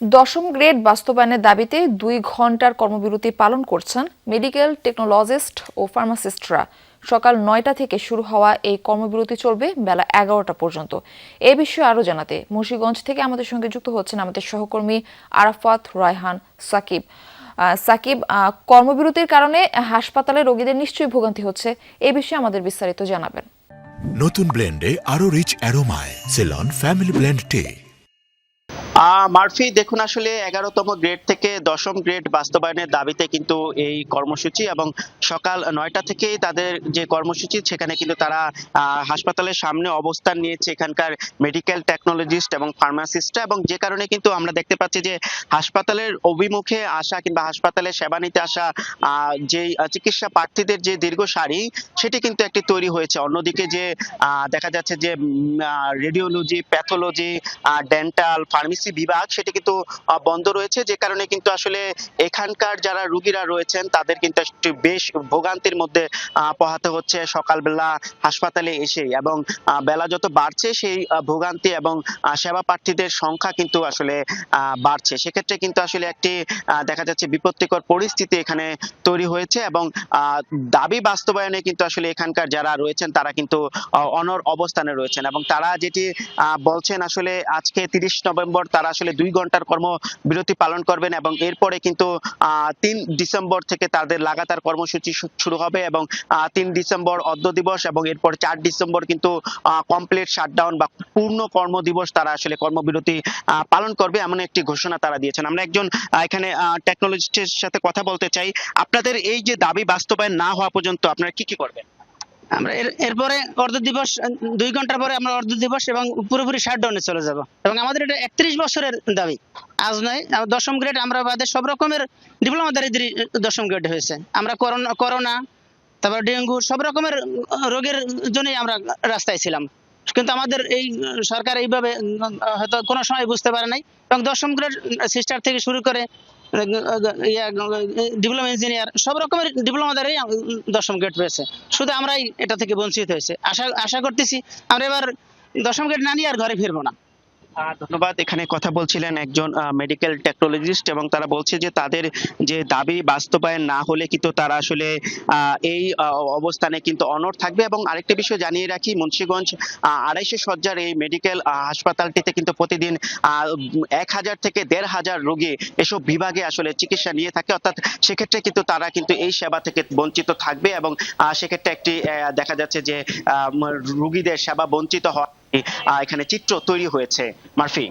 দশম গ্রেড বাস্তবায়নের দাবিতে দুই ঘণ্টার কর্মবিরতি পালন করছেন মেডিকেল টেকনোলজিস্ট ও ফার্মাসিস্টরা। সকাল নয়টা থেকে শুরু হওয়া এই কর্মবিরতি চলবে বেলা এগারোটা পর্যন্ত। এ বিষয়ে আরও জানাতে মুন্সিগঞ্জ থেকে আমাদের সঙ্গে যুক্ত হচ্ছেন আমাদের সহকর্মী আরাফাত রায়হান সাকিব। সাকিব কর্মবিরতির কারণে হাসপাতালে রোগীদের নিশ্চয়ই ভোগান্তি হচ্ছে, এ বিষয়ে আমাদের বিস্তারিত জানাবেন। নতুন ব্লেন্ডে আরও rich অ্যারোমায়, Ceylon, family blend tea. Murphy, দেখুন আসলে এগারোতম গ্রেড থেকে দশম গ্রেড বাস্তবায়নের দাবিতে কিন্তু এই কর্মসূচি এবং সকাল নয়টা থেকেই তাদের যে কর্মসূচি, সেখানে কিন্তু তারা হাসপাতালের সামনে অবস্থান নিয়েছে এখানকার মেডিকেল টেকনোলজিস্ট এবং ফার্মাসিস্টরা এবং যে কারণে কিন্তু আমরা দেখতে পাচ্ছি যে হাসপাতালের অভিমুখে আসা কিংবা হাসপাতালে সেবা নিতে আসা যে চিকিৎসা প্রার্থীদের যে দীর্ঘ সারি, সেটি কিন্তু একটি তৈরি হয়েছে। অন্যদিকে যে দেখা যাচ্ছে যে রেডিওলজি প্যাথোলজি ডেন্টাল ফার্মেসি বিভাগ, সেটি কিন্তু বন্ধ রয়েছে, যে কারণে কিন্তু আসলে এখানকার যারা রুগীরা রয়েছেন, তাদের কিন্তু একটু বেশ ভোগান্তির মধ্যে পোহাতে হচ্ছে সকালবেলা হাসপাতালে এসে এবং বেলা যত বাড়ছে, সেই ভোগান্তি এবং সেবা প্রার্থীদের সংখ্যা কিন্তু আসলে বাড়ছে। সেক্ষেত্রে কিন্তু আসলে একটি দেখা যাচ্ছে বিপত্তিকর পরিস্থিতি এখানে তৈরি হয়েছে এবং দাবি বাস্তবায়নে কিন্তু আসলে এখানকার যারা রয়েছেন, তারা কিন্তু অনর অবস্থানে রয়েছেন। এবং তারা যেটি বলছেন আসলে আজকে তিরিশ নভেম্বর তারা আসলে দুই ঘণ্টার কর্মবিরতি পালন করবেন এবং এরপরে কিন্তু তিন ডিসেম্বর থেকে তাদের লাগাতার কর্মসূচি শুরু হবে এবং তিন ডিসেম্বর অর্ধ দিবস এবং এরপর চার ডিসেম্বর কিন্তু কমপ্লিট শাটডাউন বা পূর্ণ কর্মদিবস তারা আসলে কর্মবিরতি পালন করবে এমন একটি ঘোষণা তারা দিয়েছেন। আমরা একজন এখানে টেকনোলজিস্টের সাথে কথা বলতে চাই। আপনাদের এই যে দাবি বাস্তবায়ন না হওয়া পর্যন্ত আপনারা কি কি করবেন? আমরা এর- এরপরে অর্ধ দিবস দুই ঘণ্টার পরে আমরা অর্ধ দিবস এবং পুরোপুরি শাটডাউনে চলে যাব। এবং আমাদের এটা একত্রিশ বছরের দাবি। আজ নয় দশম গ্রেড আমরা বাদে সব রকমের ডিপ্লোমাদারিদের দশম গ্রেড হয়েছে। আমরা করোনা করোনা, তারপর ডেঙ্গু, সব রকমের রোগের জন্যই আমরা রাস্তায় ছিলাম। কিন্তু আমাদের এই সরকার এইভাবে হয়তো কোনো সময় বুঝতে পারে নাই। এবং দশম গ্রেড সিস্টার থেকে শুরু করে ডিপ্লোমা ইঞ্জিনিয়ার সব রকমের ডিপ্লোমা ডিপ্লোমাদারই দশম গ্রেড পেয়েছে। শুধু আমরাই এটা থেকে বঞ্চিত হয়েছে। আশা আশা করতেছি আমরা এবার দশম গ্রেড না নিয়ে আর ঘরে ফিরবো না। ধন্যবাদ। এখানে কথা বলছিলেন একজন মেডিকেল টেকনোলজিস্ট এবং তারা বলছে যে তাদের যে দাবি বাস্তবায়ন না হলে কিন্তু তারা আসলে এই অবস্থানে কিন্তু অনড় থাকবে এবং আরেকটা বিষয় জানিয়ে রাখি, মুন্সিগঞ্জ আড়াইশো সজ্জার এই মেডিকেল হাসপাতালটিতে কিন্তু প্রতিদিন এক হাজার থেকে দেড় হাজার রোগী এসব বিভাগে আসলে চিকিৎসা নিয়ে থাকে। অর্থাৎ সেক্ষেত্রে কিন্তু তারা কিন্তু এই সেবা থেকে বঞ্চিত থাকবে এবং সেক্ষেত্রে একটি দেখা যাচ্ছে যে রোগীদের সেবা বঞ্চিত হওয়া এখানে চিত্র তৈরি হয়েছে মার্ফি।